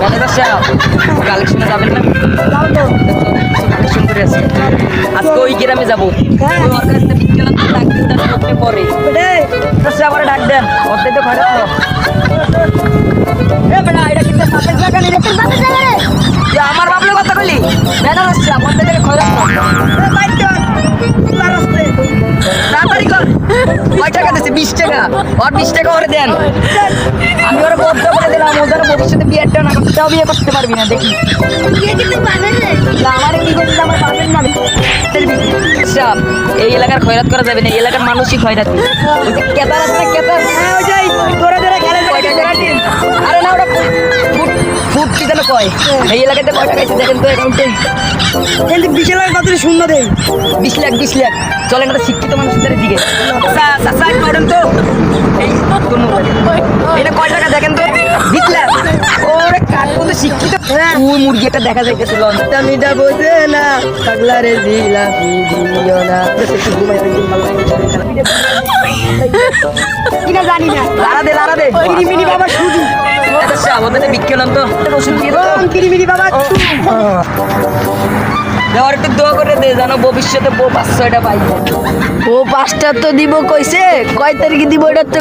Manager সাহেব কালেকশনে যাবেন না? কালেকশন করে আসি। আজকে ওই গ্রামে যাব। হ্যাঁ। পরে। সে আবার ডাক দেন। ওর তো খারাপ আমার বাপলে কথা বলি? ম্যানেজার সাহেব ওর থেকে। খয়রাত তাড়াতাড়ি কর। কয় টাকা দিচ্ছে বিশ টাকা। ওর বিশ টাকা ওরে দেন। আমি ওরা বদ্ধ করে দিলাম ওদের ভবিষ্যতে বিয়েটা না করতে বিয়ে করতে পারবি না দেখি। আমারে কি করতে আমার পাবেন না সাপ, এই এলাকার খয়রাত করা যাবে না এই এলাকার মানুষই খয়রাত। ওই কেতার আছে না কেতার? কয়টা কেতার? আরে না ওটা ফুট ফুট কি যেন কয়? এই এলাকাতে কয় টাকা দেখেন তো অ্যাকাউন্টে কিন্তু বিশাল কত শূন্য দেয় বিশ লাখ বিশ লাখ। চলেন একটা শিক্ষিত মানুষদের দিকে চা- চা- চা একটু ওঠেন তো এই তোর মোবাইলে। এটা কয় টাকা দেখেন তো বিশ লাখ ওরে কাঠ মতো শিক্ষিত ওই মুরগি একটা দেখা যাইতেছিল। মিটা বোঝে না পাগলা রে দিলা দিও না। কিনা জানি না। লারা দে লারা দে। কিরিমিনি বাবা শুধু। আচ্ছা আমাদের বিজ্ঞান তো। ওষুধ দিয়ে দাও কিরিমিনি বাবা দেওয়ার একটু দোয়া করে দে যেন ভবিষ্যতে বউ পাঁচ ছয়টা পাই। ও পাঁচটা তো দিব কইছে কয় তারিখে দিব এটা তো